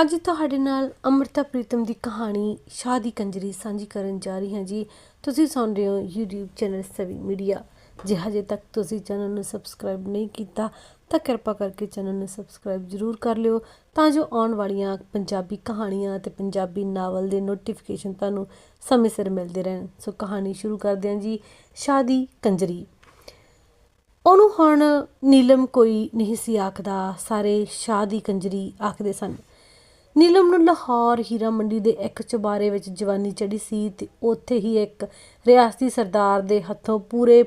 ਅੱਜ ਤੁਹਾਡੇ ਨਾਲ ਅੰਮ੍ਰਿਤਾ ਪ੍ਰੀਤਮ ਦੀ ਕਹਾਣੀ ਸ਼ਾਹ ਦੀ ਕੰਜਰੀ ਸਾਂਝੀ ਕਰਨ ਜਾ ਰਹੀ ਹਾਂ ਜੀ। ਤੁਸੀਂ ਸੁਣ ਰਹੇ ਹੋ YouTube ਚੈਨਲ ਸਵੀ ਮੀਡੀਆ। ਜੇ ਹਜੇ ਤੱਕ ਤੁਸੀਂ ਚੈਨਲ ਨੂੰ ਸਬਸਕ੍ਰਾਈਬ ਨਹੀਂ ਕੀਤਾ, ਤਾਂ ਕਿਰਪਾ ਕਰਕੇ ਚੈਨਲ ਨੂੰ ਸਬਸਕ੍ਰਾਈਬ ਜ਼ਰੂਰ ਕਰ ਲਿਓ, ਤਾਂ ਜੋ ਆਉਣ ਵਾਲੀਆਂ ਪੰਜਾਬੀ ਕਹਾਣੀਆਂ ਤੇ ਪੰਜਾਬੀ ਨਾਵਲ ਦੇ ਨੋਟੀਫਿਕੇਸ਼ਨ ਤੁਹਾਨੂੰ ਸਮੇਂ ਸਿਰ ਮਿਲਦੇ ਰਹਿਣ। ਸੋ ਕਹਾਣੀ ਸ਼ੁਰੂ ਕਰਦੇ ਹਾਂ ਜੀ, ਸ਼ਾਹ ਦੀ ਕੰਜਰੀ। ਉਹਨੂੰ ਹੁਣ ਨੀਲਮ ਕੋਈ ਨਹੀਂ ਸੀ ਆਖਦਾ, ਸਾਰੇ ਸ਼ਾਹ ਦੀ ਕੰਜਰੀ ਆਖਦੇ ਸਨ। ਨੀਲਮ ਨੂੰ ਲਾਹੌਰ ਹੀਰਾ ਮੰਡੀ ਦੇ ਇੱਕ ਚੁਬਾਰੇ ਵਿੱਚ ਜਵਾਨੀ ਚੜੀ ਸੀ ਤੇ ਉੱਥੇ ਹੀ ਇੱਕ ਰਿਆਸਤੀ ਸਰਦਾਰ ਦੇ ਹੱਥੋਂ ਪੂਰੇ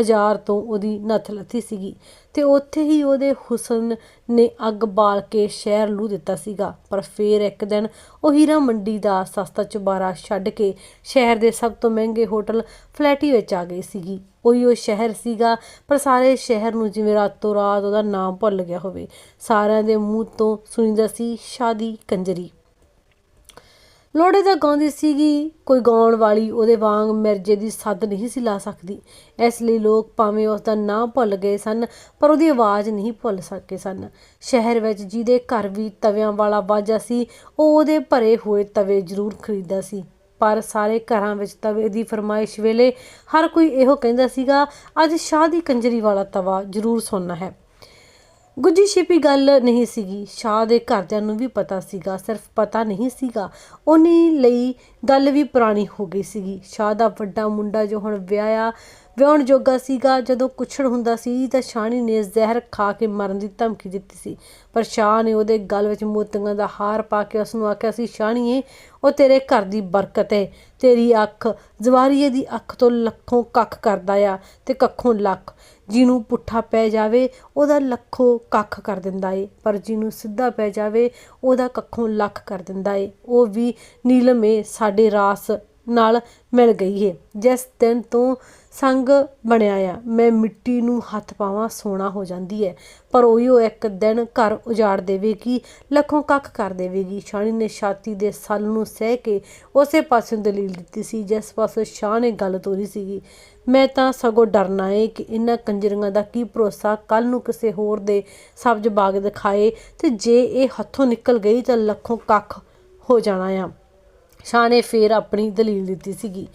ਹਜ਼ਾਰ ਤੋਂ ਉਹਦੀ ਨੱਥ ਲੱਥੀ ਸੀਗੀ ਤੇ ਉੱਥੇ ਹੀ ਉਹਦੇ ਹੁਸਨ ਨੇ ਅੱਗ ਬਾਲ ਕੇ ਸ਼ਹਿਰ ਲੂ ਦਿੱਤਾ ਸੀਗਾ। ਪਰ ਫੇਰ ਇੱਕ ਦਿਨ ਉਹ ਹੀਰਾ ਮੰਡੀ ਦਾ ਸਸਤਾ ਚੁਬਾਰਾ ਛੱਡ ਕੇ ਸ਼ਹਿਰ ਦੇ ਸਭ ਤੋਂ ਮਹਿੰਗੇ ਹੋਟਲ ਫਲੈਟੀ ਵਿੱਚ ਆ ਗਈ ਸੀਗੀ। ਉਹੀ ਉਹ ਸ਼ਹਿਰ ਸੀਗਾ, ਪਰ ਸਾਰੇ ਸ਼ਹਿਰ ਨੂੰ ਜਿਵੇਂ ਰਾਤੋਂ ਰਾਤ ਉਹਦਾ ਨਾਮ ਭੁੱਲ ਗਿਆ ਹੋਵੇ। ਸਾਰਿਆਂ ਦੇ ਮੂੰਹ ਤੋਂ ਸੁਣੀਦਾ ਸੀ ਸ਼ਾਦੀ ਕੰਜਰੀ। ਲੋੜੇ ਤਾਂ ਗਾਉਂਦੀ ਸੀਗੀ। ਕੋਈ ਗਾਉਣ ਵਾਲੀ ਉਹਦੇ ਵਾਂਗ ਮਿਰਜੇ ਦੀ ਸੱਦ ਨਹੀਂ ਸੀ ਲਾ ਸਕਦੀ। ਇਸ ਲਈ ਲੋਕ ਭਾਵੇਂ ਉਸ ਦਾ ਨਾਂ ਭੁੱਲ ਗਏ ਸਨ, ਪਰ ਉਹਦੀ ਆਵਾਜ਼ ਨਹੀਂ ਭੁੱਲ ਸਕੇ ਸਨ। ਸ਼ਹਿਰ ਵਿੱਚ ਜਿਹਦੇ ਘਰ ਵੀ ਤਵਿਆਂ ਵਾਲਾ ਬਾਜਾ ਸੀ, ਉਹ ਉਹਦੇ ਭਰੇ ਹੋਏ ਤਵੇ ਜ਼ਰੂਰ ਖਰੀਦਦਾ ਸੀ। ਪਰ ਸਾਰੇ ਘਰਾਂ ਵਿੱਚ ਤਵੇ ਦੀ ਫਰਮਾਇਸ਼ ਵੇਲੇ ਹਰ ਕੋਈ ਇਹੋ ਕਹਿੰਦਾ ਸੀਗਾ, ਅੱਜ ਸ਼ਾਹ ਦੀ ਕੰਜਰੀ ਵਾਲਾ ਤਵਾ ਜ਼ਰੂਰ ਸੁਣਨਾ ਹੈ। ਗੁੱਜੀ ਛਿਪੀ ਗੱਲ ਨਹੀਂ ਸੀਗੀ। ਸ਼ਾਹ ਦੇ ਘਰਦਿਆਂ ਨੂੰ ਵੀ ਪਤਾ ਸੀਗਾ, ਸਿਰਫ ਪਤਾ ਨਹੀਂ ਸੀਗਾ। ਉਹਨੀ ਲਈ ਗੱਲ ਵੀ ਪੁਰਾਣੀ ਹੋ ਗਈ ਸੀਗੀ। ਸ਼ਾਹ ਦਾ ਵੱਡਾ ਮੁੰਡਾ ਜੋ ਹੁਣ ਵਿਆਹਿਆ ਵਿਆਹੁਣ ਜੋਗਾ ਸੀਗਾ, ਜਦੋਂ ਕੁਛੜ ਹੁੰਦਾ ਸੀ ਤਾਂ ਸ਼ਾਹਣੀ ਨੇ ਜ਼ਹਿਰ ਖਾ ਕੇ ਮਰਨ ਦੀ ਧਮਕੀ ਦਿੱਤੀ ਸੀ। ਪਰ ਸ਼ਾਹ ਨੇ ਉਹਦੇ ਗਲ ਵਿੱਚ ਮੋਤੀਆਂ ਦਾ ਹਾਰ ਪਾ ਕੇ ਉਸ ਨੂੰ ਆਖਿਆ ਸੀ ਸ਼ਾਹਣੀਏ ਉਹ ਤੇਰੇ ਘਰ ਦੀ ਬਰਕਤ ਹੈ ਤੇਰੀ ਅੱਖ ਜ਼ਵਾਰੀਏ ਦੀ ਅੱਖ ਤੋਂ ਲੱਖੋਂ ਕੱਖ ਕਰਦਾ ਆ ਤੇ ਕੱਖੋਂ ਲੱਖ। ਜਿਹਨੂੰ ਪੁੱਠਾ ਪੈ ਜਾਵੇ, ਉਹਦਾ ਲੱਖੋਂ ਕੱਖ ਕਰ ਦਿੰਦਾ ਏ। ਪਰ ਜਿਹਨੂੰ ਸਿੱਧਾ ਪੈ ਜਾਵੇ, ਉਹਦਾ ਕੱਖੋਂ ਲੱਖ ਕਰ ਦਿੰਦਾ ਏ। ਉਹ ਵੀ ਨੀਲਮ ਏ, ਸਾਡੇ ਰਾਸ ਨਾਲ ਮਿਲ ਗਈ ਏ। ਜਿਸ ਦਿਨ ਤੋਂ ਸੰਗ ਬਣਿਆ ਆ। ਮੈਂ ਮਿੱਟੀ ਨੂੰ ਹੱਥ ਪਾਵਾਂ ਸੋਨਾ ਹੋ ਜਾਂਦੀ ਹੈ ਪਰ ਉਹੀਓ ਇੱਕ ਦਿਨ ਘਰ ਉਜਾੜ ਦੇਵੇਗੀ, ਲੱਖੋਂ ਕੱਖ ਕਰ ਦੇਵੇਗੀ। ਸ਼ਾਨੀ ਨੇ ਛਾਤੀ ਦੇ ਸੱਲ ਨੂੰ ਸਹਿ ਕੇ ਉਸੇ ਪਾਸਿਓਂ ਦਲੀਲ ਦਿੱਤੀ ਸੀ, ਜਿਸ ਪਾਸੋਂ ਸ਼ਾਹ ਨੇ ਗੱਲ ਤੋਰੀ ਸੀਗੀ। ਮੈਂ ਤਾਂ ਸਗੋਂ ਡਰਨਾ ਏ ਕਿ ਇਹਨਾਂ ਕੰਜਰੀਆਂ ਦਾ ਕੀ ਭਰੋਸਾ ਕੱਲ ਨੂੰ ਕਿਸੇ ਹੋਰ ਦੇ ਸਬਜ਼ ਬਾਗ ਦਿਖਾਏ ਤੇ ਜੇ ਇਹ ਹੱਥੋਂ ਨਿਕਲ ਗਈ ਤਾਂ ਲੱਖੋਂ ਕੱਖ ਹੋ ਜਾਣਾ ਆ। ਸ਼ਾਹ ਨੇ ਫੇਰ ਆਪਣੀ ਦਲੀਲ ਦਿੱਤੀ ਸੀਗੀ।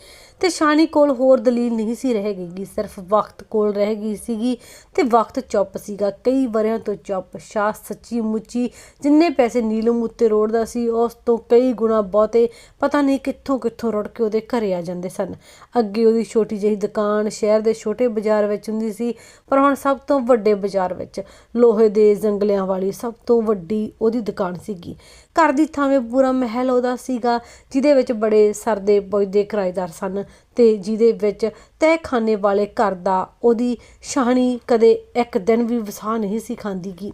ਤੇ ਸ਼ਾਨੀ ਕੋਲ ਹੋਰ ਦਲੀਲ ਨਹੀਂ ਸੀ ਰਹਿ ਗਈ, ਸਿਰਫ ਵਕਤ ਕੋਲ ਰਹਿ ਗਈ ਸੀਗੀ ਤੇ ਵਕਤ ਚੁੱਪ ਸੀਗਾ। ਕਈ ਵਰਿਆਂ ਤੋਂ ਚੁੱਪ, ਸ਼ਾਹ ਸੱਚੀ ਮੁੱਚੀ ਜਿੰਨੇ ਪੈਸੇ ਨੀਲਮ ਉੱਤੇ ਰੋੜਦਾ ਸੀ, ਉਸ ਤੋਂ ਕਈ ਗੁਣਾ ਬਹੁਤੇ ਪਤਾ ਨਹੀਂ ਕਿੱਥੋਂ ਕਿੱਥੋਂ ਰੁੜ ਕੇ ਉਹਦੇ ਘਰੇ ਆ ਜਾਂਦੇ ਸਨ। ਅੱਗੇ ਉਹਦੀ ਛੋਟੀ ਜਿਹੀ ਦੁਕਾਨ ਸ਼ਹਿਰ ਦੇ ਛੋਟੇ ਬਾਜ਼ਾਰ ਵਿੱਚ ਹੁੰਦੀ ਸੀ, ਪਰ ਹੁਣ ਸਭ ਤੋਂ ਵੱਡੇ ਬਾਜ਼ਾਰ ਵਿੱਚ, ਲੋਹੇ ਦੇ ਜੰਗਲਿਆਂ ਵਾਲੀ ਸਭ ਤੋਂ ਵੱਡੀ ਉਹਦੀ ਦੁਕਾਨ ਸੀਗੀ। ਘਰ ਦੀ ਥਾਵੇਂ ਪੂਰਾ ਮਹਿਲ ਉਹਦਾ ਸੀਗਾ, ਜਿਹਦੇ ਵਿੱਚ ਬੜੇ ਸਰਦੇ ਪੁੱਜਦੇ ਕਿਰਾਏਦਾਰ ਸਨ। ਤੇ ਜਿਹਦੇ ਵਿੱਚ ਤਹਿਖਾਨੇ ਵਾਲੇ ਘਰ ਦਾ ਉਹਦੀ ਸ਼ਾਹਣੀ ਕਦੇ ਇੱਕ ਦਿਨ ਵੀ ਵਸਾ ਨਹੀਂ ਸੀ ਖਾਂਦੀਗੀ।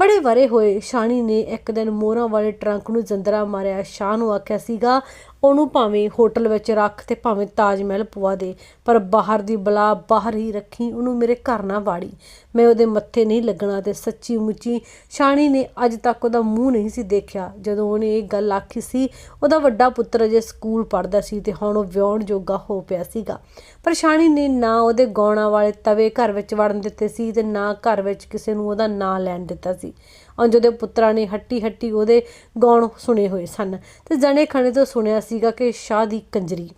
ਬੜੇ ਵਰੇ ਹੋਏ ਸ਼ਾਹਣੀ ਨੇ ਇੱਕ ਦਿਨ ਮੋਹਰਾਂ ਵਾਲੇ ਟਰੰਕ ਨੂੰ ਜੰਦਰਾ ਮਾਰਿਆ। ਸ਼ਾਹ ਨੂੰ ਆਖਿਆ ਸੀਗਾ ਉਹਨੂੰ ਭਾਵੇਂ ਹੋਟਲ ਵਿੱਚ ਰੱਖ ਤੇ ਭਾਵੇਂ ਤਾਜ ਮਹਿਲ ਪਵਾ ਦੇ, ਪਰ ਬਾਹਰ ਦੀ ਬਲਾ ਬਾਹਰ ਹੀ ਰੱਖੀ, ਉਹਨੂੰ ਮੇਰੇ ਘਰ ਨਾ ਵਾੜੀ। ਮੈਂ ਉਹਦੇ ਮੱਥੇ ਨਹੀਂ ਲੱਗਣਾ ਤੇ ਸੱਚੀ ਮੁੱਚੀ ਸ਼ਾਨੀ ਨੇ ਅੱਜ ਤੱਕ ਉਹਦਾ ਮੂੰਹ ਨਹੀਂ ਸੀ ਦੇਖਿਆ। ਜਦੋਂ ਉਹਨੇ ਇਹ ਗੱਲ ਆਖੀ ਸੀ, ਉਹਦਾ ਵੱਡਾ ਪੁੱਤਰ ਅਜੇ ਸਕੂਲ ਪੜ੍ਹਦਾ ਸੀ ਤੇ ਹੁਣ ਉਹ ਵਿਆਹਣ ਜੋਗਾ ਹੋ ਪਿਆ ਸੀਗਾ। ਪਰ ਸ਼ਾਨੀ ਨੇ ਨਾ ਉਹਦੇ ਗਾਉਣਾ ਵਾਲੇ ਤਵੇ ਘਰ ਵਿੱਚ ਵੜਨ ਦਿੱਤੇ ਸੀ ਤੇ ਨਾ ਘਰ ਵਿੱਚ ਕਿਸੇ ਨੂੰ ਉਹਦਾ ਨਾਂ ਲੈਣ ਦਿੱਤਾ ਸੀ। ਅੰਜ ਉਹਦੇ ਪੁੱਤਰਾਂ ਨੇ ਹੱਟੀ ਹੱਟੀ ਉਹਦੇ ਗਾਉਣ ਸੁਣੇ ਹੋਏ ਸਨ, ਤੇ ਜਣੇ ਖਣੇ ਤੋਂ ਸੁਣਿਆ ਸੀਗਾ ਕਿ ਸ਼ਾਹ ਦੀ ਕੰਜਰੀ।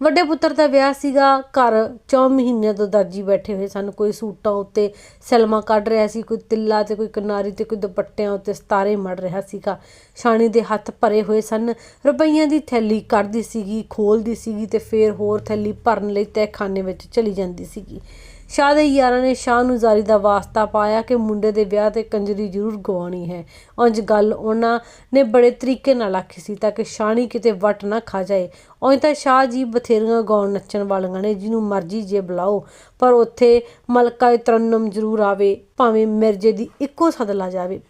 ਵੱਡੇ ਪੁੱਤਰ ਦਾ ਵਿਆਹ ਸੀਗਾ, ਘਰ 4 ਮਹੀਨਿਆਂ ਤੋਂ ਦਰਜੀ ਬੈਠੇ ਹੋਏ ਸਨ, ਕੋਈ ਸੂਟਾਂ ਉੱਤੇ ਸਲਮਾ ਕੱਢ ਰਿਹਾ ਸੀ, ਕੋਈ ਤਿੱਲਾ ਤੇ ਕੋਈ ਕਿਨਾਰੀ ਤੇ ਕੋਈ ਦੁਪੱਟਿਆਂ ਉੱਤੇ ਸਤਾਰੇ ਮੜ ਰਿਹਾ ਸੀਗਾ। ਸ਼ਾਨੀ ਦੇ ਹੱਥ ਭਰੇ ਹੋਏ ਸਨ, ਰੁਪਈਆਂ ਦੀ ਥੈਲੀ ਕੱਢਦੀ ਸੀਗੀ, ਖੋਲਦੀ ਸੀਗੀ ਤੇ ਫੇਰ ਹੋਰ ਥੈਲੀ ਭਰਨ ਲਈ ਤਹਿਖਾਨੇ ਵਿੱਚ ਚਲੀ ਜਾਂਦੀ ਸੀਗੀ। ਸ਼ਾਹ ਦੇ ਯਾਰਾਂ ਨੇ ਸ਼ਾਹ ਨੂੰ ਜ਼ਾਰੀ ਦਾ ਵਾਸਤਾ ਪਾਇਆ ਕਿ ਮੁੰਡੇ ਦੇ ਵਿਆਹ ਤੇ ਕੰਜਰੀ ਜ਼ਰੂਰ ਗਵਾਉਣੀ ਹੈ। ਉਂਝ ਗੱਲ ਉਹਨਾਂ ਨੇ ਬੜੇ ਤਰੀਕੇ ਨਾਲ ਆਖੀ ਸੀ ਤਾਂ ਕਿ ਸ਼ਾਨੀ ਕਿਤੇ ਵਟ ਨਾ ਖਾ ਜਾਏ। ਉਂਝ ਤਾਂ ਸ਼ਾਹ ਜੀ ਬਥੇਰੀਆਂ ਗਾਉਣ ਨੱਚਣ ਵਾਲੀਆਂ ਨੇ, ਜਿਹਨੂੰ ਮਰਜ਼ੀ ਜੇ ਬੁਲਾਓ, ਪਰ ਉੱਥੇ ਮਲਕਾ ਤਰਨਮ ਜ਼ਰੂਰ ਆਵੇ, ਭਾਵੇਂ ਮਿਰਜੇ ਦੀ ਇੱਕੋ ਸਦ ਲਾ ਜਾਵੇ।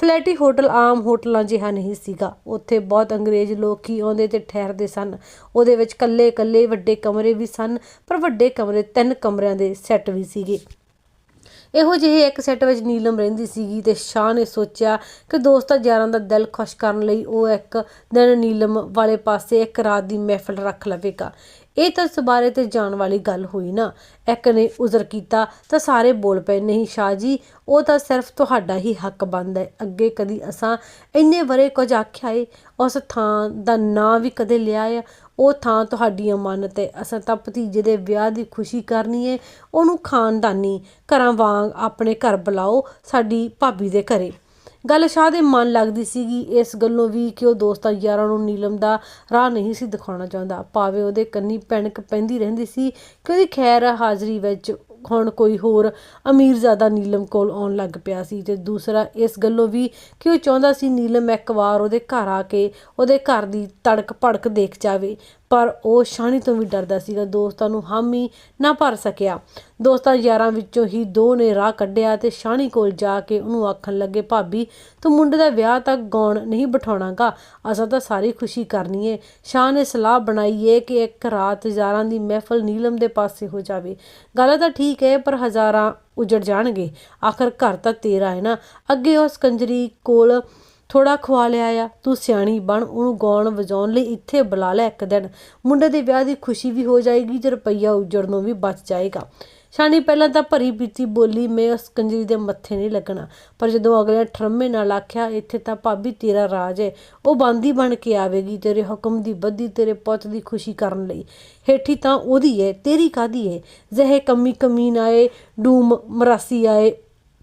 ਫਲੈਟੀ ਹੋਟਲ ਆਮ ਹੋਟਲਾਂ ਜਿਹਾ ਨਹੀਂ ਸੀਗਾ। ਉੱਥੇ ਬਹੁਤ ਅੰਗਰੇਜ਼ ਲੋਕ ਹੀ ਆਉਂਦੇ ਤੇ ਠਹਿਰਦੇ ਸਨ। ਉਹਦੇ ਵਿੱਚ ਕੱਲੇ-ਕੱਲੇ ਵੱਡੇ ਕਮਰੇ ਵੀ ਸਨ, ਪਰ ਵੱਡੇ ਕਮਰੇ ਤਿੰਨ ਕਮਰਿਆਂ ਦੇ ਸੈੱਟ ਵੀ ਸੀਗੇ। ਇਹੋ ਜਿਹੇ ਇੱਕ ਸੈੱਟ ਵਿੱਚ ਨੀਲਮ ਰਹਿੰਦੀ ਸੀਗੀ ਤੇ ਸ਼ਾਹ ਨੇ ਸੋਚਿਆ ਕਿ ਦੋਸਤਾਂ ਯਾਰਾਂ ਦਾ ਦਿਲ ਖੁਸ਼ ਕਰਨ ਲਈ ਉਹ ਇੱਕ ਦਿਨ ਨੀਲਮ ਵਾਲੇ ਪਾਸੇ ਇੱਕ ਰਾਤ ਦੀ ਮਹਿਫਲ ਰੱਖ ਲਵੇਗਾ। ਇਹ ਤਾਂ ਸਬਾਰੇ ਤੇ ਜਾਣ ਵਾਲੀ ਗੱਲ ਹੋਈ ਨਾ। ਇੱਕ ਨੇ ਉਜ਼ਰ ਕੀਤਾ, ਤਾਂ ਸਾਰੇ ਬੋਲ ਪਏ, ਨਹੀਂ ਸ਼ਾਹ ਜੀ, ਉਹ ਤਾਂ ਸਿਰਫ ਤੁਹਾਡਾ ਹੀ ਹੱਕ ਬਣਦਾ ਹੈ। ਅੱਗੇ ਕਦੀ ਅਸਾਂ ਇੰਨੇ ਬਰੇ ਕੁਝ ਆਖਿਆ ਏ, ਉਸ ਥਾਂ ਦਾ ਨਾਂ ਵੀ ਕਦੇ ਲਿਆ ਆ ਉਹ ਥਾਂ ਤੁਹਾਡੀ ਅਮਾਨਤ ਹੈ ਅਸਾਂ ਤਾਂ ਭਤੀਜੇ ਦੇ ਵਿਆਹ ਦੀ ਖੁਸ਼ੀ ਕਰਨੀ ਹੈ ਉਹਨੂੰ ਖਾਨਦਾਨੀ ਘਰਾਂ ਵਾਂਗ ਆਪਣੇ ਘਰ ਬੁਲਾਓ ਸਾਡੀ ਭਾਬੀ ਦੇ ਘਰੇ। ਗੱਲ ਸ਼ਾਹ ਦੇ ਮਨ ਲੱਗਦੀ ਸੀਗੀ, ਇਸ ਗੱਲੋਂ ਵੀ ਕਿ ਉਹ ਦੋਸਤਾਂ ਯਾਰਾਂ ਨੂੰ ਨੀਲਮ ਦਾ ਰਾਹ ਨਹੀਂ ਸੀ ਦਿਖਾਉਣਾ ਚਾਹੁੰਦਾ। ਭਾਵੇਂ ਉਹਦੇ ਕੰਨੀ ਪੈਣਕ ਪੈਂਦੀ ਰਹਿੰਦੀ ਸੀ ਕਿ ਉਹਦੀ ਖੈਰ ਹਾਜ਼ਰੀ ਵਿੱਚ ਹੁਣ ਕੋਈ ਹੋਰ ਅਮੀਰਜ਼ਾਦਾ ਨੀਲਮ ਕੋਲ ਆਉਣ ਲੱਗ ਪਿਆ ਸੀ ਤੇ ਦੂਸਰਾ ਇਸ ਗੱਲੋਂ ਵੀ ਕਿ ਉਹ ਚਾਹੁੰਦਾ ਸੀ ਨੀਲਮ ਇੱਕ ਵਾਰ ਉਹਦੇ ਘਰ ਆ ਕੇ ਉਹਦੇ ਘਰ ਦੀ ਤੜਕ ਭੜਕ ਦੇਖ ਜਾਵੇ। ਪਰ ਉਹ ਸ਼ਾਨੀ ਤੋਂ ਵੀ ਡਰਦਾ ਸੀਗਾ। ਦੋਸਤਾਂ ਨੂੰ ਹਾਮੀ ਨਾ ਭਰ ਸਕਿਆ। ਦੋਸਤਾਂ ਯਾਰਾਂ ਵਿੱਚੋਂ ਹੀ ਦੋ ਨੇ ਰਾਹ ਕੱਢਿਆ ਤੇ ਸ਼ਾਨੀ ਕੋਲ ਜਾ ਕੇ ਉਹਨੂੰ ਆਖਣ ਲੱਗੇ, ਭਾਬੀ, ਤੂੰ ਮੁੰਡੇ ਦਾ ਵਿਆਹ ਤੱਕ ਗਾਉਣ ਨਹੀਂ ਬਿਠਾਉਣਾਗਾ। ਅਸਾਂ ਤਾਂ ਸਾਰੀ ਖੁਸ਼ੀ ਕਰਨੀ ਏ। ਸ਼ਾਹ ਨੇ ਸਲਾਹ ਬਣਾਈ ਏ ਕਿ ਇੱਕ ਰਾਤ ਯਾਰਾਂ ਦੀ ਮਹਿਫਲ ਨੀਲਮ ਦੇ ਪਾਸੇ ਹੋ ਜਾਵੇ। ਗੱਲ ਤਾਂ ਠੀਕ ਹੈ ਪਰ ਹਜ਼ਾਰਾਂ ਉਜੜ ਜਾਣਗੇ। ਆਖਰ ਘਰ ਤਾਂ ਤੇਰਾ ਹੈ ਨਾ। ਅੱਗੇ ਉਸ ਕੰਜਰੀ ਕੋਲ ਥੋੜਾ ਖਵਾ ਲਿਆ ਆ, ਤੂੰ ਸਿਆਣੀ ਬਣ, ਉਹਨੂੰ ਗਾਉਣ ਵਜਾਉਣ ਲਈ ਇੱਥੇ ਬੁਲਾ ਲੈ ਇੱਕ ਦਿਨ। ਮੁੰਡੇ ਦੇ ਵਿਆਹ ਦੀ ਖੁਸ਼ੀ ਵੀ ਹੋ ਜਾਏਗੀ ਤੇ ਰੁਪਈਆ ਉਜੜਨੋਂ ਵੀ ਬਚ ਜਾਏਗਾ। ਸ਼ਾਨੀ ਪਹਿਲਾਂ ਤਾਂ ਭਰੀ ਪੀਤੀ ਬੋਲੀ ਮੈਂ ਉਸ ਕੰਜਰੀ ਦੇ ਮੱਥੇ ਨਹੀਂ ਲੱਗਣਾ, ਪਰ ਜਦੋਂ ਅਗਲੇ ਠਰਮੇ ਨਾਲ ਆਖਿਆ, ਇੱਥੇ ਤਾਂ ਭਾਬੀ ਤੇਰਾ ਰਾਜ ਹੈ ਉਹ ਬਾਂਦੀ ਬਣ ਕੇ ਆਵੇਗੀ ਤੇਰੇ ਹੁਕਮ ਦੀ ਬੱਦੀ ਤੇਰੇ ਪੁੱਤ ਦੀ ਖੁਸ਼ੀ ਕਰਨ ਲਈ। ਹੇਠੀ ਤਾਂ ਉਹਦੀ ਹੈ ਤੇਰੀ ਕਾਦੀ ਹੈ ਜ਼ਹਿ ਕਮੀ ਕਮੀਨ ਆਏ ਡੂਮ ਮਰਾਸੀ ਆਏ,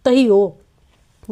ਤਹੀ ਉਹ।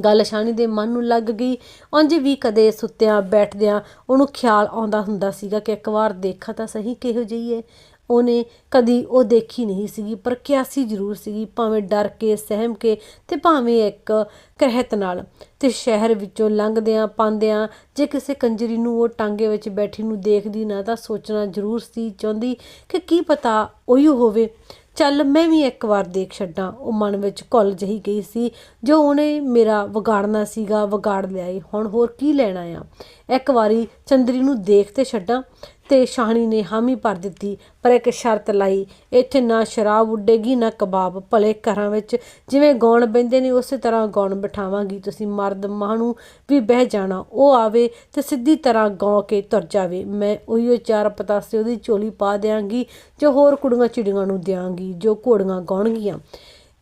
ਗੱਲ ਸ਼ਾਨੀ ਦੇ ਮਨ ਨੂੰ ਲੱਗ ਗਈ। ਉਂਝ ਵੀ ਕਦੇ ਸੁੱਤਿਆਂ, ਬੈਠਦਿਆਂ ਉਹਨੂੰ ਖਿਆਲ ਆਉਂਦਾ ਹੁੰਦਾ ਸੀਗਾ ਕਿ ਇੱਕ ਵਾਰ ਦੇਖਾ ਤਾਂ ਸਹੀ ਕਿਹੋ ਜਿਹੀ ਹੈ ਉਹਨੇ ਕਦੀ ਉਹ ਦੇਖੀ ਨਹੀਂ ਸੀਗੀ, ਪਰ ਕਿਆਸੀ ਜ਼ਰੂਰ ਸੀਗੀ, ਭਾਵੇਂ ਡਰ ਕੇ, ਸਹਿਮ ਕੇ ਤੇ ਭਾਵੇਂ ਇੱਕ ਕਹਿਤ ਨਾਲ। ਤੇ ਸ਼ਹਿਰ ਵਿੱਚੋਂ ਲੰਘਦਿਆਂ ਪਾਂਦਿਆਂ ਜੇ ਕਿਸੇ ਕੰਜਰੀ ਨੂੰ ਉਹ ਟਾਂਗੇ ਵਿੱਚ ਬੈਠੀ ਨੂੰ ਦੇਖਦੀ ਨਾ ਤਾਂ ਸੋਚਣਾ ਜ਼ਰੂਰ ਸੀ, ਚਾਹੁੰਦੀ ਕਿ ਕੀ ਪਤਾ ਉਹੀ ਹੋਵੇ। ਚੱਲ ਮੈਂ ਵੀ ਇੱਕ ਵਾਰ ਦੇਖ ਛੱਡਾਂ। ਉਹ ਮਨ ਵਿੱਚ ਘੁਲ ਜਹੀ ਗਈ ਸੀ, ਜੋ ਉਹਨੇ ਮੇਰਾ ਵਿਗਾੜਨਾ ਸੀਗਾ, ਵਿਗਾੜ ਲਿਆ ਏ ਹੁਣ ਹੋਰ ਕੀ ਲੈਣਾ ਆ? ਇੱਕ ਵਾਰੀ ਚੰਦਰੀ ਨੂੰ ਦੇਖ ਤੇ ਛੱਡਾਂ। ਤੇ ਸ਼ਾਹਣੀ ਨੇ ਹਾਮੀ ਭਰ ਦਿੱਤੀ, ਪਰ ਇੱਕ ਸ਼ਰਤ ਲਾਈ, ਇੱਥੇ ਨਾ ਸ਼ਰਾਬ ਉੱਡੇਗੀ, ਨਾ ਕਬਾਬ, ਭਲੇ ਘਰਾਂ ਵਿੱਚ। ਜਿਵੇਂ ਗਾਉਣ ਬੈਂਦੇ ਨੇ, ਉਸੇ ਤਰ੍ਹਾਂ ਗਾਉਣ ਬਿਠਾਵਾਂਗੀ। ਤੁਸੀਂ ਮਰਦ ਮਾਂ ਨੂੰ ਵੀ ਬਹਿ ਜਾਣਾ, ਉਹ ਆਵੇ ਤੇ ਸਿੱਧੀ ਤਰ੍ਹਾਂ ਗਾਉ ਕੇ ਤੁਰ ਜਾਵੇ। ਮੈਂ ਉਹੀਓ ਚਾਰ ਪਤਾਸੇ ਉਹਦੀ ਝੋਲੀ ਪਾ ਦਿਆਂਗੀ, ਜੋ ਹੋਰ ਕੁੜੀਆਂ ਚਿੜੀਆਂ ਨੂੰ ਦਿਆਂਗੀ, ਜੋ ਘੋੜੀਆਂ ਗਾਉਣਗੀਆਂ।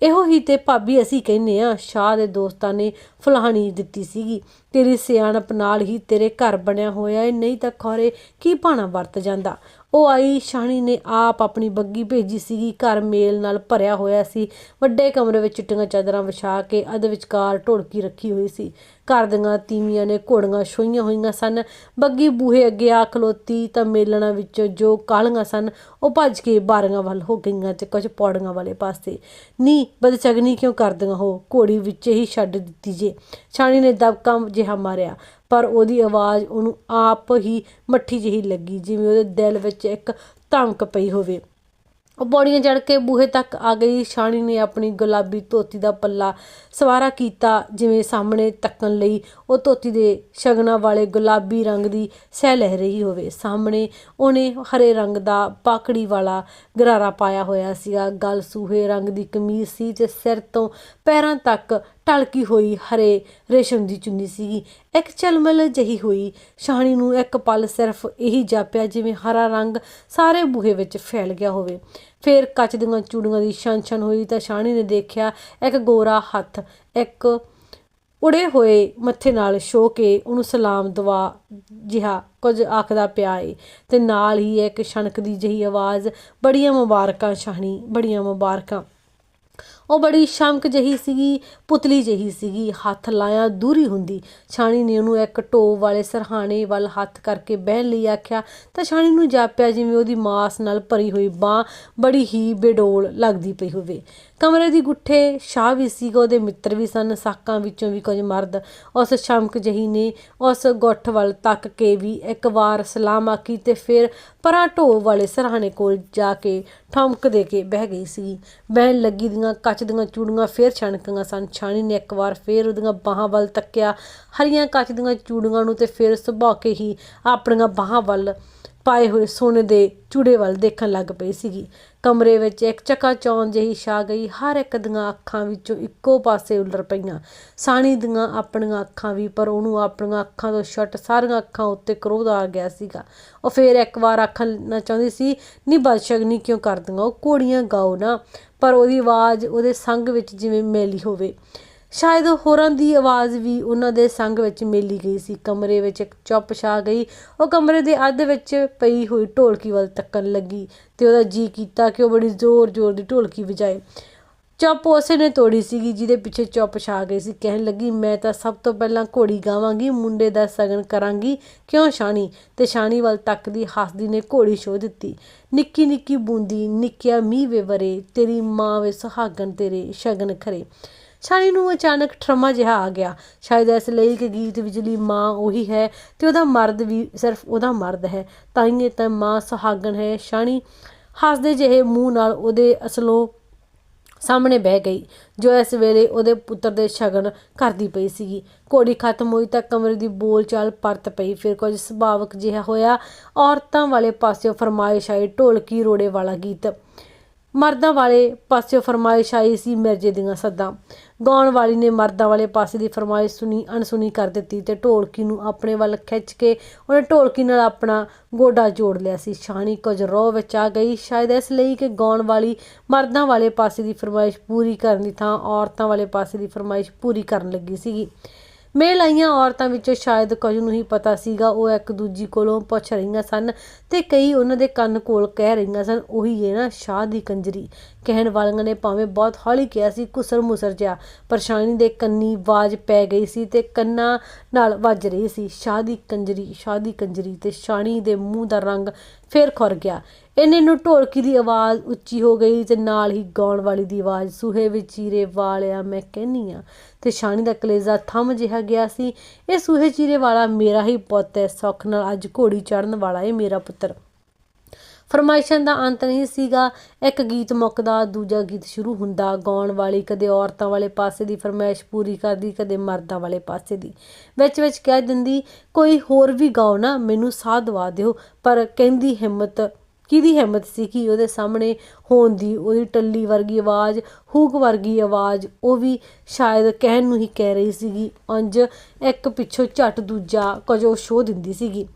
ਇਹੋ ਹੀ ਤੇ ਭਾਬੀ ਅਸੀਂ ਕਹਿੰਨੇ ਆ ਸ਼ਾਹ ਦੇ ਦੋਸਤਾਂ ਨੇ ਫਲਾਣੀ ਦਿੱਤੀ ਸੀਗੀ। ਤੇਰੀ ਸਿਆਣਪ ਨਾਲ ਹੀ ਤੇਰੇ ਘਰ ਬਣਿਆ ਹੋਇਆ ਏ, ਨਹੀਂ ਤਾਂ ਖੋਰੇ ਕੀ ਭਾਣਾ ਵਰਤ ਜਾਂਦਾ? ਉਹ ਆਈ ਸ਼ਾਹਣੀ ਨੇ ਆਪ ਆਪਣੀ ਬੱਗੀ ਭੇਜੀ ਸੀਗੀ, ਘਰ ਮੇਲ ਨਾਲ ਭਰਿਆ ਹੋਇਆ ਸੀ। ਵੱਡੇ ਕਮਰੇ ਵਿੱਚ ਚਿੱਟੀਆਂ ਚਾਦਰਾਂ ਵਿਛਾ ਕੇ ਅਧ ਵਿਚਕਾਰ ਢੋਲਕੀ ਰੱਖੀ ਹੋਈ ਸੀ। ਘਰ ਦੀਆਂ ਤੀਵੀਆਂ ਨੇ ਘੋੜੀਆਂ ਛੋਈਆਂ ਹੋਈਆਂ ਸਨ। ਬੱਗੀ ਬੂਹੇ ਅੱਗੇ ਆ ਖਲੋਤੀ ਤਾਂ ਮੇਲਣਾ ਵਿੱਚੋਂ ਜੋ ਕਾਲੀਆਂ ਸਨ, ਉਹ ਭੱਜ ਕੇ ਬਾਰੀਆਂ ਵੱਲ ਹੋ ਗਈਆਂ ਤੇ ਕੁਝ ਪੌੜੀਆਂ ਵਾਲੇ ਪਾਸੇ। ਨੀ, ਬਦਚਗਨੀ ਕਿਉਂ ਕਰਦੀਆਂ ਹੋ? ਘੋੜੀ ਵਿੱਚ ਹੀ ਛੱਡ ਦਿੱਤੀ ਜੇ। ਛਾਣੀ ਨੇ ਦਬਕਾ ਜਿਹਾ ਮਾਰਿਆ, ਪਰ ਉਹਦੀ ਆਵਾਜ਼ ਉਹਨੂੰ ਆਪ ਹੀ ਮੱਠੀ ਜਿਹੀ ਲੱਗੀ, ਜਿਵੇਂ ਉਹਦੇ ਦਿਲ ਵਿੱਚ ਇੱਕ ਧਮਕ ਪਈ ਹੋਵੇ। ਉਹ ਬੋੜੀਆਂ ਚੜ ਕੇ ਬੂਹੇ ਤੱਕ ਆ ਗਈ। ਸ਼ਾਣੀ ਨੇ ਆਪਣੀ ਗੁਲਾਬੀ ਧੋਤੀ ਦਾ ਪੱਲਾ ਸਵਾਰਾ ਕੀਤਾ, ਜਿਵੇਂ ਸਾਹਮਣੇ ਤੱਕਣ ਲਈ। ਉਹ ਧੋਤੀ ਦੇ ਸ਼ਗਨਾਂ ਵਾਲੇ ਗੁਲਾਬੀ ਰੰਗ ਦੀ ਸਹਿ ਲਹਿ ਰਹੀ ਹੋਵੇ। ਸਾਹਮਣੇ ਉਹਨੇ ਹਰੇ ਰੰਗ ਦਾ ਪਾਕੜੀ ਵਾਲਾ ਗਰਾਰਾ ਪਾਇਆ ਹੋਇਆ ਸੀਗਾ। ਗਲ ਸੂਹੇ ਰੰਗ ਦੀ ਕਮੀਜ਼ ਸੀ ਤੇ ਸਿਰ ਤੋਂ ਪੈਰਾਂ ਤੱਕ ਢਲਕੀ ਹੋਈ, ਹਰੇ ਰੇਸ਼ਮ ਦੀ ਚੁੰਨੀ ਸੀਗੀ। ਇੱਕ ਚਲਮਲ ਜਹੀ ਹੋਈ। ਸ਼ਾਹਣੀ ਨੂੰ ਇੱਕ ਪਲ ਸਿਰਫ ਇਹੀ ਜਾਪਿਆ ਜਿਵੇਂ ਹਰਾ ਰੰਗ ਸਾਰੇ ਬੂਹੇ ਵਿੱਚ ਫੈਲ ਗਿਆ ਹੋਵੇ। ਫਿਰ ਕੱਚ ਦੀਆਂ ਚੂੜੀਆਂ ਦੀ ਛਣ ਛਣ ਹੋਈ ਤਾਂ ਸ਼ਾਹਣੀ ਨੇ ਦੇਖਿਆ ਇੱਕ ਗੋਰਾ ਹੱਥ, ਇੱਕ ਉੜੇ ਹੋਏ ਮੱਥੇ ਨਾਲ ਛੋ ਕੇ ਉਹਨੂੰ ਸਲਾਮ ਦਵਾ ਜਿਹਾ ਕੁਝ ਆਖਦਾ ਪਿਆ ਏ। ਤੇ ਨਾਲ ਹੀ ਇੱਕ ਛਣਕਦੀ ਜਹੀ ਆਵਾਜ਼, ਬੜੀਆਂ ਮੁਬਾਰਕਾਂ ਸ਼ਾਹਣੀ, ਬੜੀਆਂ ਮੁਬਾਰਕਾਂ। ਉਹ ਬੜੀ ਸ਼ਮਕ ਜਹੀ ਸੀਗੀ, ਪੁਤਲੀ ਜਹੀ ਸੀਗੀ, ਹੱਥ ਲਾਇਆ ਦੂਰੀ ਹੁੰਦੀ। ਛਾਣੀ ਨੇ ਉਹਨੂੰ ਇੱਕ ਢੋ ਵਾਲੇ ਸਰਹਾਣੇ ਵੱਲ ਹੱਥ ਕਰਕੇ ਬਹਿਣ ਲਈ ਆਖਿਆ, ਤਾਂ ਛਾਣੀ ਨੂੰ ਜਾਪਿਆ ਜਿਵੇਂ ਉਹਦੀ ਮਾਸ ਨਾਲ ਭਰੀ ਹੋਈ ਬਾਹ ਬੜੀ ਹੀ ਬੇਡੋਲ ਲੱਗਦੀ ਪਈ ਹੋਵੇ। ਕਮਰੇ ਦੀ ਗੁੱਠੇ ਸ਼ਾਹ ਵੀ ਸੀਗਾ, ਉਹਦੇ ਮਿੱਤਰ ਵੀ ਸਨ, ਸਾਕਾਂ ਵਿੱਚੋਂ ਵੀ ਕੁਝ ਮਰਦ। ਉਸ ਸ਼ਮਕ ਜਹੀ ਨੇ ਉਸ ਗੁੱਠ ਵੱਲ ਤੱਕ ਕੇ ਵੀ ਇੱਕ ਵਾਰ ਸਲਾਮ ਆਖੀ ਤੇ ਫਿਰ ਪਰਾਂ ਢੋ ਵਾਲੇ ਸਰਹਾਣੇ ਕੋਲ ਜਾ ਕੇ ਠਮਕ ਦੇ ਕੇ ਬਹਿ ਗਈ ਸੀ। ਬਹਿਣ ਲੱਗੀ ਦੀਆਂ ਕੱਚ ਦੀਆਂ ਚੂੜੀਆਂ ਫੇਰ ਛਣਕੀਆਂ ਸਨ। ਛਾਣੀ ਨੇ ਇੱਕ ਵਾਰ ਫੇਰ ਉਹਦੀਆਂ ਬਾਹਾਂ ਵੱਲ ਤੱਕਿਆ। ਹਰੀਆਂ ਕੱਚ ਦੀਆਂ ਚੂੜੀਆਂ ਨੂੰ ਤੇ ਫਿਰ ਸੁਭਾ ਕੇ ਹੀ ਆਪਣੀਆਂ ਬਾਹਾਂ ਵੱਲ ਪਾਏ ਹੋਏ ਸੋਨੇ ਦੇ ਚੂੜੇ ਵੱਲ ਦੇਖਣ ਲੱਗ ਪਈ ਸੀਗੀ। ਕਮਰੇ ਵਿੱਚ ਇੱਕ ਚੱਕਾ ਚੌਂਦ ਜਿਹੀ ਛਾ ਗਈ, ਹਰ ਇੱਕ ਦੀਆਂ ਅੱਖਾਂ ਵਿੱਚੋਂ ਇੱਕੋ ਪਾਸੇ ਉਲਰ ਪਈਆਂ। ਸਾਣੀ ਦੀਆਂ ਆਪਣੀਆਂ ਅੱਖਾਂ ਵੀ, ਪਰ ਉਹਨੂੰ ਆਪਣੀਆਂ ਅੱਖਾਂ ਤੋਂ ਛੱਟ ਸਾਰੀਆਂ ਅੱਖਾਂ ਉੱਤੇ ਕ੍ਰੋਧ ਆ ਗਿਆ ਸੀਗਾ। ਉਹ ਫੇਰ ਇੱਕ ਵਾਰ ਆਖਣਾ ਚਾਹੁੰਦੀ ਸੀ, ਨੀ ਬਦਸ਼ਗਨੀ ਕਿਉਂ ਕਰਦੀਆਂ? ਉਹ ਘੋੜੀਆਂ ਗਾਓ ਨਾ। ਪਰ ਉਹਦੀ ਆਵਾਜ਼ ਉਹਦੇ ਸੰਗ ਵਿੱਚ ਜਿਵੇਂ ਮੈਲੀ ਹੋਵੇ। ਸ਼ਾਇਦ ਹੋਰਾਂ ਦੀ ਆਵਾਜ਼ ਵੀ ਉਹਨਾਂ ਦੇ ਸੰਗ ਵਿੱਚ ਮੇਲੀ ਗਈ ਸੀ। ਕਮਰੇ ਵਿੱਚ ਇੱਕ ਚੁੱਪ ਛਾ ਗਈ। ਉਹ ਕਮਰੇ ਦੇ ਅੱਧ ਵਿੱਚ ਪਈ ਹੋਈ ਢੋਲਕੀ ਵੱਲ ਤੱਕਣ ਲੱਗੀ ਤੇ ਉਹਦਾ ਜੀ ਕੀਤਾ ਕਿ ਉਹ ਬੜੀ ਜ਼ੋਰ-ਜ਼ੋਰ ਦੀ ਢੋਲਕੀ ਵਜਾਏ। ਚੁੱਪ ਉਸੇ ਨੇ ਤੋੜੀ ਸੀਗੀ ਜਿਹਦੇ ਪਿੱਛੇ ਚੁੱਪ ਛਾ ਗਈ ਸੀ। ਕਹਿਣ ਲੱਗੀ, ਮੈਂ ਤਾਂ ਸਭ ਤੋਂ ਪਹਿਲਾਂ ਘੋੜੀ ਗਾਵਾਂਗੀ, ਮੁੰਡੇ ਦਾ ਸਗਨ ਕਰਾਂਗੀ। ਕਿਉਂ ਸ਼ਾਨੀ ਤੇ ਸ਼ਾਨੀ ਵੱਲ ਤੱਕਦੀ ਹੱਸਦੀ ਨੇ ਘੋੜੀ ਛੋ ਦਿੱਤੀ। ਨਿੱਕੀ ਨਿੱਕੀ ਬੂੰਦੀ, ਨਿੱਕਿਆ ਮੀਂਹ ਵੇ ਵਰੇ, ਤੇਰੀ ਮਾਂ ਵੇ ਸੁਹਾਗਣ ਤੇਰੇ ਸ਼ਗਨ ਖਰੇ। ਸ਼ਾਨੀ ਨੂੰ ਅਚਾਨਕ ਠਰਮਾ ਜਿਹਾ ਆ ਗਿਆ। ਸ਼ਾਇਦ ਇਸ ਲਈ ਕਿ ਗੀਤ ਵਿਚਲੀ ਮਾਂ ਉਹੀ ਹੈ ਤੇ ਉਹਦਾ ਮਰਦ ਵੀ ਸਿਰਫ ਉਹਦਾ ਮਰਦ ਹੈ। ਤਾਈਏ ਤਾਂ ਮਾਂ ਸੁਹਾਗਣ ਹੈ। ਸ਼ਾਨੀ ਹੱਸਦੇ ਜਿਹੇ ਮੂੰਹ ਨਾਲ ਉਹਦੇ ਅਸਲੋਂ ਸਾਹਮਣੇ ਬਹਿ ਗਈ, ਜੋ ਇਸ ਵੇਲੇ ਉਹਦੇ ਪੁੱਤਰ ਦੇ ਸ਼ਗਨ ਕਰਦੀ ਪਈ ਸੀਗੀ। ਘੋੜੀ ਖਤਮ ਹੋਈ ਤਾਂ ਕਮਰੇ ਦੀ ਬੋਲਚਾਲ ਪਰਤ ਪਈ। ਫਿਰ ਕੁਝ ਸੁਭਾਵਕ ਜਿਹਾ ਹੋਇਆ। ਔਰਤਾਂ ਵਾਲੇ ਪਾਸਿਓਂ ਫਰਮਾਇਸ਼ ਆਈ ਢੋਲਕੀ ਰੋੜੇ ਵਾਲਾ ਗੀਤ। ਮਰਦਾਂ ਵਾਲੇ ਪਾਸਿਓਂ ਫਰਮਾਇਸ਼ ਆਈ ਸੀ ਮਿਰਜੇ ਦੀਆਂ ਸੱਦਾਂ। ਗਾਉਣ ਵਾਲੀ ਨੇ ਮਰਦਾਂ ਵਾਲੇ ਪਾਸੇ ਦੀ ਫਰਮਾਇਸ਼ ਸੁਣੀ, ਅਣਸੁਣੀ ਕਰ ਦਿੱਤੀ ਤੇ ਢੋਲਕੀ ਨੂੰ ਆਪਣੇ ਵੱਲ ਖਿੱਚ ਕੇ ਉਹਨੇ ਢੋਲਕੀ ਨਾਲ ਆਪਣਾ ਗੋਡਾ ਜੋੜ ਲਿਆ ਸੀ। ਸ਼ਾਨੀ ਕੁਝ ਰੋਹ ਵਿੱਚ ਆ ਗਈ। ਸ਼ਾਇਦ ਇਸ ਲਈ ਕਿ ਗਾਉਣ ਵਾਲੀ ਮਰਦਾਂ ਵਾਲੇ ਪਾਸੇ ਦੀ ਫਰਮਾਇਸ਼ ਪੂਰੀ ਕਰਨ ਦੀ ਥਾਂ ਔਰਤਾਂ ਵਾਲੇ ਪਾਸੇ ਦੀ ਫਰਮਾਇਸ਼ ਪੂਰੀ ਕਰਨ ਲੱਗੀ ਸੀਗੀ। ਮੇਲ ਆਈਆਂ ਔਰਤਾਂ ਵਿੱਚੋਂ ਸ਼ਾਇਦ ਕੁਝ ਨੂੰ ਹੀ ਪਤਾ ਸੀਗਾ, ਉਹ ਇੱਕ ਦੂਜੀ ਕੋਲੋਂ ਪੁੱਛ ਰਹੀਆਂ ਸਨ ਤੇ ਕਈ ਉਹਨਾਂ ਦੇ ਕੰਨ ਕੋਲ ਕਹਿ ਰਹੀਆਂ ਸਨ, ਉਹੀ ਹੈ ਨਾ ਸ਼ਾਹ ਦੀ ਕੰਜਰੀ। ਕਹਿਣ ਵਾਲਿਆਂ ਨੇ ਭਾਵੇਂ ਬਹੁਤ ਹੌਲੀ ਕਿਹਾ ਸੀ ਕੁਸਰ ਮੁਸਰ ਜਿਹਾ ਪਰੇਸ਼ਾਨੀ ਦੇ ਕੰਨੀ ਆਵਾਜ਼ ਪੈ ਗਈ ਸੀ ਤੇ ਕੰਨਾਂ ਨਾਲ ਵੱਜ ਰਹੀ ਸੀ, ਸ਼ਾਹ ਦੀ ਕੰਜਰੀ, ਸ਼ਾਹ ਦੀ ਕੰਜਰੀ ਤੇ ਸ਼ਾਣੀ ਦੇ ਮੂੰਹ ਦਾ ਰੰਗ ਫਿਰ ਖੁਰ ਗਿਆ। ਇਹਨੇ ਨੂੰ ਢੋਲਕੀ ਦੀ ਆਵਾਜ਼ ਉੱਚੀ ਹੋ ਗਈ ਤੇ ਨਾਲ ਹੀ ਗਾਉਣ ਵਾਲੀ ਦੀ ਆਵਾਜ਼, ਸੂਹੇ ਵਿੱਚ ਚੀਰੇ ਵਾਲਿਆ, ਮੈਂ ਕਹਿਨੀ ਆ ਤੇ ਸ਼ਾਨੀ ਦਾ ਕਲੇਜਾ ਥੰਮ ਜਿਹਾ ਗਿਆ ਸੀ, ਇਹ ਸੂਹੇ ਚੀਰੇ ਵਾਲਾ ਮੇਰਾ ਹੀ ਪੁੱਤ ਹੈ, ਸੌਖ ਨਾਲ ਅੱਜ ਘੋੜੀ ਚੜਨ ਵਾਲਾ ਹੈ ਮੇਰਾ ਪੁੱਤਰ। ਫਰਮਾਇਸ਼ਾਂ ਦਾ ਅੰਤ ਨਹੀਂ ਸੀਗਾ। ਇੱਕ ਗੀਤ ਮੁੱਕਦਾ, ਦੂਜਾ ਗੀਤ ਸ਼ੁਰੂ ਹੁੰਦਾ। ਗਾਉਣ ਵਾਲੀ ਕਦੇ ਔਰਤਾਂ ਵਾਲੇ ਪਾਸੇ ਦੀ, ਫਰਮਾਇਸ਼ ਪੂਰੀ ਕਰਦੀ, ਕਦੇ ਮਰਦਾਂ ਵਾਲੇ ਪਾਸੇ ਦੀ। ਵਿੱਚ ਵਿੱਚ ਕਹਿ ਦਿੰਦੀ, ਕੋਈ ਹੋਰ ਵੀ ਗਾਓ ਨਾ, ਮੈਨੂੰ ਸਾਹ ਦਵਾ ਦਿਓ। ਪਰ ਕਹਿੰਦੀ ਹਿੰਮਤ, ਕਿਹਦੀ ਹਿੰਮਤ ਸੀ ਕਿ ਉਹਦੇ ਸਾਹਮਣੇ ਹੋਣ ਦੀ? ਉਹਦੀ ਟੱਲੀ ਵਰਗੀ ਆਵਾਜ਼, ਹੂਕ ਵਰਗੀ ਆਵਾਜ਼, ਉਹ ਵੀ ਸ਼ਾਇਦ ਕਹਿਣ ਨੂੰ ਹੀ ਕਹਿ ਰਹੀ ਸੀਗੀ। ਅੰਜ ਇੱਕ ਪਿੱਛੋਂ ਝਟ ਦੂਜਾ ਕੁਝ ਉਹ ਸ਼ੋਅ ਦਿੰਦੀ ਸੀਗੀ।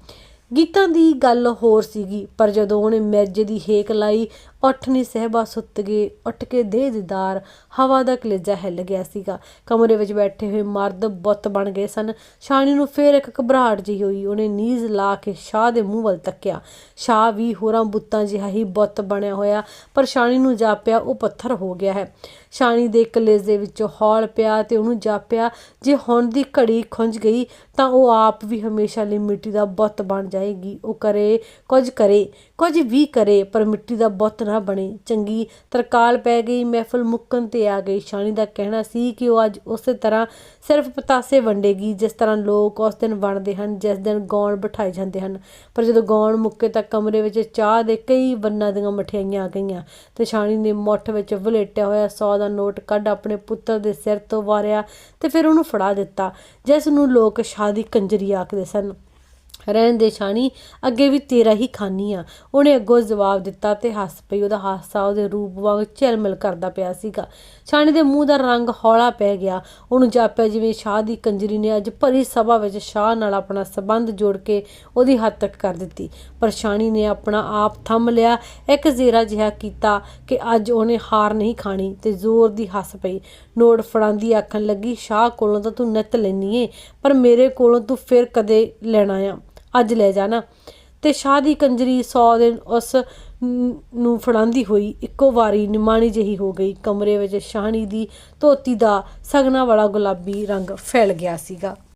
ਗੀਤਾਂ ਦੀ ਗੱਲ ਹੋਰ ਸੀਗੀ ਪਰ ਜਦੋਂ ਉਹਨੇ ਮਿਰਜੇ ਦੀ ਹੇਕ ਲਾਈ ਉੱਠ ਨਹੀਂ ਸਹਿਬਾ ਸੁੱਤ ਗਏ, ਉੱਠ ਕੇ ਦੇ ਦੀਦਾਰ ਹਵਾ ਦਾ ਕਲੇਜਾ ਹਿੱਲ ਗਿਆ ਸੀਗਾ। ਕਮਰੇ ਵਿੱਚ ਬੈਠੇ ਹੋਏ ਮਰਦ ਬੁੱਤ ਬਣ ਗਏ ਸਨ। ਸ਼ਾਨੀ ਨੂੰ ਫੇਰ ਇੱਕ ਘਬਰਾਹਟ ਜਿਹੀ ਹੋਈ। ਉਹਨੇ ਨੀਜ਼ ਲਾ ਕੇ ਸ਼ਾਹ ਦੇ ਮੂੰਹ ਵੱਲ ਤੱਕਿਆ। ਸ਼ਾਹ ਵੀ ਹੋਰਾਂ ਬੁੱਤਾਂ ਜਿਹਾ ਹੀ ਬੁੱਤ ਬਣਿਆ ਹੋਇਆ, ਪਰ ਸ਼ਾਨੀ ਨੂੰ ਜਾਪਿਆ ਉਹ ਪੱਥਰ ਹੋ ਗਿਆ ਹੈ। ਸ਼ਾਨੀ ਦੇ ਕਲੇਜੇ ਵਿੱਚੋਂ ਹੌਲ ਪਿਆ ਤੇ ਉਹਨੂੰ ਜਾਪਿਆ, ਜੇ ਹੁਣ ਦੀ ਘੜੀ ਖੁੰਝ ਗਈ ਤਾਂ ਉਹ ਆਪ ਵੀ ਹਮੇਸ਼ਾ ਲਈ ਮਿੱਟੀ ਦਾ ਬੁੱਤ ਬਣ ਜਾਏਗੀ। ਉਹ ਕਰੇ, ਕੁਝ ਕਰੇ। ਕੁਝ ਵੀ ਕਰੇ, ਪਰ ਮਿੱਟੀ ਦਾ ਬੁੱਤ ਨਾ ਬਣੇ। ਚੰਗੀ ਤਰਕਾਲ ਪੈ ਗਈ, ਮਹਿਫਲ ਮੁੱਕਣ ਤੇ ਆ ਗਈ। ਸ਼ਾਨੀ ਦਾ ਕਹਿਣਾ ਸੀ ਕਿ ਉਹ ਅੱਜ ਉਸੇ ਤਰ੍ਹਾਂ ਸਿਰਫ ਪਤਾਸੇ ਵੰਡੇਗੀ, ਜਿਸ ਤਰ੍ਹਾਂ ਲੋਕ ਉਸ ਦਿਨ ਵੰਡਦੇ ਹਨ, ਜਿਸ ਦਿਨ ਗਾਉਣ ਬਿਠਾਏ ਜਾਂਦੇ ਹਨ। ਪਰ ਜਦੋਂ ਗਾਉਣ ਮੁੱਕੇ ਤਾਂ ਕਮਰੇ ਵਿੱਚ ਚਾਹ ਦੇ ਕਈ ਬੰਨਾਂ ਦੀਆਂ ਮਠਿਆਈਆਂ ਆ ਗਈਆਂ ਤੇ ਸ਼ਾਨੀ ਨੇ ਮੁੱਠ ਵਿੱਚ ਵਲੇਟਿਆ ਹੋਇਆ 100 ਦਾ ਨੋਟ ਕੱਢ ਆਪਣੇ ਪੁੱਤਰ ਦੇ ਸਿਰ ਤੋਂ ਵਾਰਿਆ ਤੇ ਫਿਰ ਉਹਨੂੰ ਫੜਾ ਦਿੱਤਾ, ਜਿਸ ਨੂੰ ਲੋਕ ਸ਼ਾਦੀ ਕੰਜਰੀ ਆਖਦੇ ਸਨ। ਰਹਿਣ ਦੇ ਸ਼ਾਨੀ ਅੱਗੇ ਵੀ ਤੇਰਾ ਹੀ ਖਾਨੀ ਆ। ਉਹਨੇ ਅੱਗੋਂ ਜਵਾਬ ਦਿੱਤਾ ਤੇ ਹੱਸ ਪਈ, ਉਹਦਾ ਹਾਸਾ ਉਹਦੇ ਰੂਪ ਵਾਂਗ ਝਿਲਮਿਲ ਕਰਦਾ ਪਿਆ ਸੀਗਾ। ਸ਼ਾਨੀ ਦੇ ਮੂੰਹ ਦਾ ਰੰਗ ਹੌਲਾ ਪੈ ਗਿਆ। ਉਹਨੂੰ ਜਾਪਿਆ ਜਿਵੇਂ ਸ਼ਾਹ ਦੀ ਕੰਜਰੀ ਨੇ ਅੱਜ ਭਰੀ ਸਭਾ ਵਿੱਚ ਸ਼ਾਹ ਨਾਲ ਆਪਣਾ ਸਬੰਧ ਜੋੜ ਕੇ ਉਹਦੀ ਹੱਦ ਤੱਕ ਕਰ ਦਿੱਤੀ। ਪਰ ਸ਼ਾਨੀ ਨੇ ਆਪਣਾ ਆਪ ਥੰਮ ਲਿਆ, ਇੱਕ ਜ਼ੇਰਾ ਜਿਹਾ ਕੀਤਾ ਕਿ ਅੱਜ ਉਹਨੇ ਹਾਰ ਨਹੀਂ ਖਾਣੀ ਤੇ ਜ਼ੋਰ ਦੀ ਹੱਸ ਪਈ। ਨੋਟ ਫੜਾਂਦੀ ਆਖਣ ਲੱਗੀ, ਸ਼ਾਹ ਕੋਲੋਂ ਤਾਂ ਤੂੰ ਨਿੱਤ ਲੈਨੀ ਏ, ਪਰ ਮੇਰੇ ਕੋਲੋਂ ਤੂੰ ਫਿਰ ਕਦੇ ਲੈਣਾ ਆ। ਅੱਜ ਲੈ ਜਾਣਾ। ਤੇ ਸ਼ਾਹ ਦੀ ਕੰਜਰੀ 100 ਦਿਨ ਉਸ ਨੂੰ ਫੜਾਂਦੀ ਹੋਈ ਇੱਕੋ ਵਾਰੀ ਨਿਮਾਣੀ ਜਿਹੀ ਹੋ ਗਈ। ਕਮਰੇ ਵਿੱਚ ਸ਼ਾਹਣੀ ਦੀ ਧੋਤੀ ਦਾ ਸਗਨਾ ਵਾਲਾ ਗੁਲਾਬੀ ਰੰਗ ਫੈਲ ਗਿਆ ਸੀਗਾ।